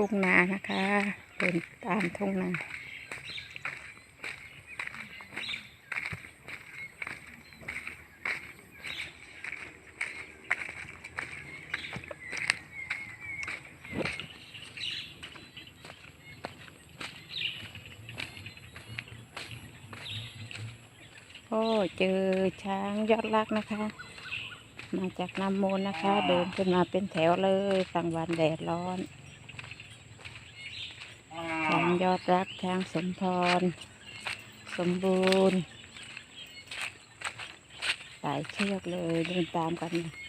ทุ่งนานะคะเดินตามทุ่งนาโอ้เจอช้างยอดรักนะคะ มาจากน้ำมูลนะคะ เดินขึ้นมาเป็นแถวเลยกลางวันแดดร้อน ช้างยอดรักทางสมพร สมบูรณ์ สายเชือกเลยเดินตามกันนะ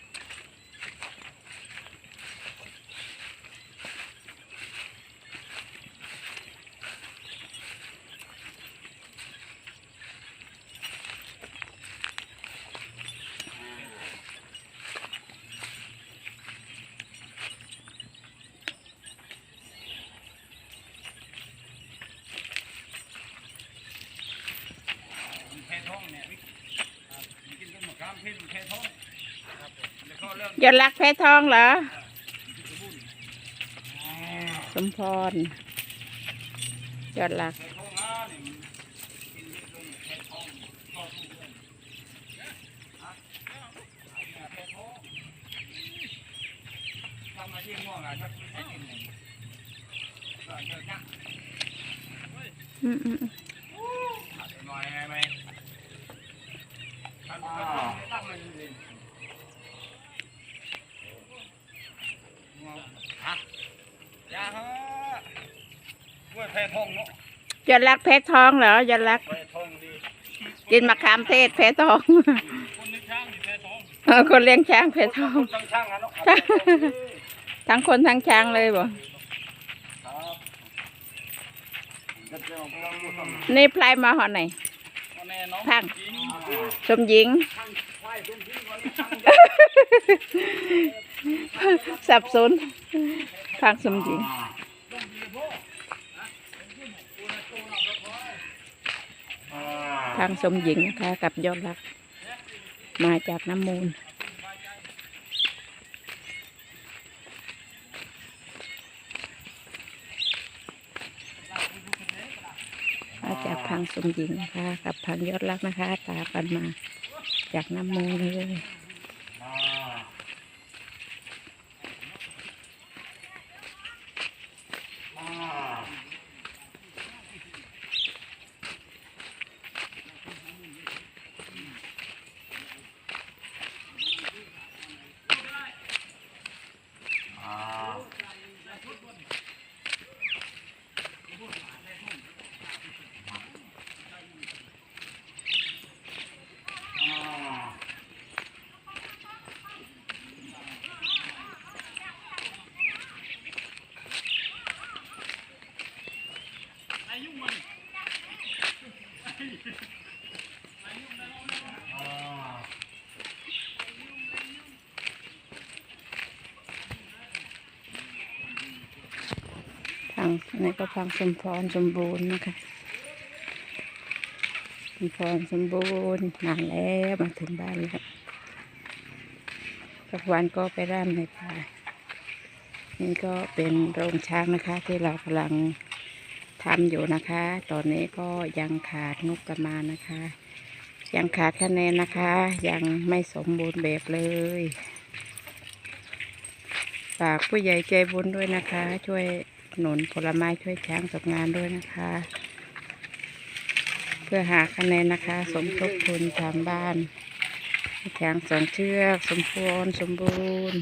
ยอดรักแพ้ทองเหรอ สมพร ยอดรักอืมอืมอืม ยอดรักแพ้ทองเหรอยอดรัก กินมะขามเทศแพ้ทองเออคนเลี้ยงช้างแพ้ทอง ทั้งคนทั้งช้างเลยบ่นี่พลายมาหอไหนพัง สมหญิง สับสนทางสมหญิงทางสมหญิงนะคะกับยอดรัก มาจากน้ำมูล มาจาก พังสมหญิงนะคะกับพังยอดรักนะคะ ตากันมาจากน้ำมูลเลย พังนี่ก็พังสมพรสมบูรณ์นะคะสมพรสมบูรณ์นานแล้วมาถึงบ้านแล้วทุกวันก็ไปร่ำในป่านี่ก็เป็นโรงช้างนะคะที่เรากำลัง ทำอยู่นะคะ ตอนนี้ก็ยังขาดงบประมาณนะคะ ยังขาดคะแนนนะคะ ยังไม่สมบูรณ์แบบเลยฝากผู้ใหญ่ใจบุญด้วยนะคะ ช่วยหนุนผลไม้ช่วยช้างตกงานด้วยนะคะ เพื่อหาคะแนนนะคะ สมทบทุนทำบ้านให้ช้างสองเชือก สมบูรณ์สมบูรณ์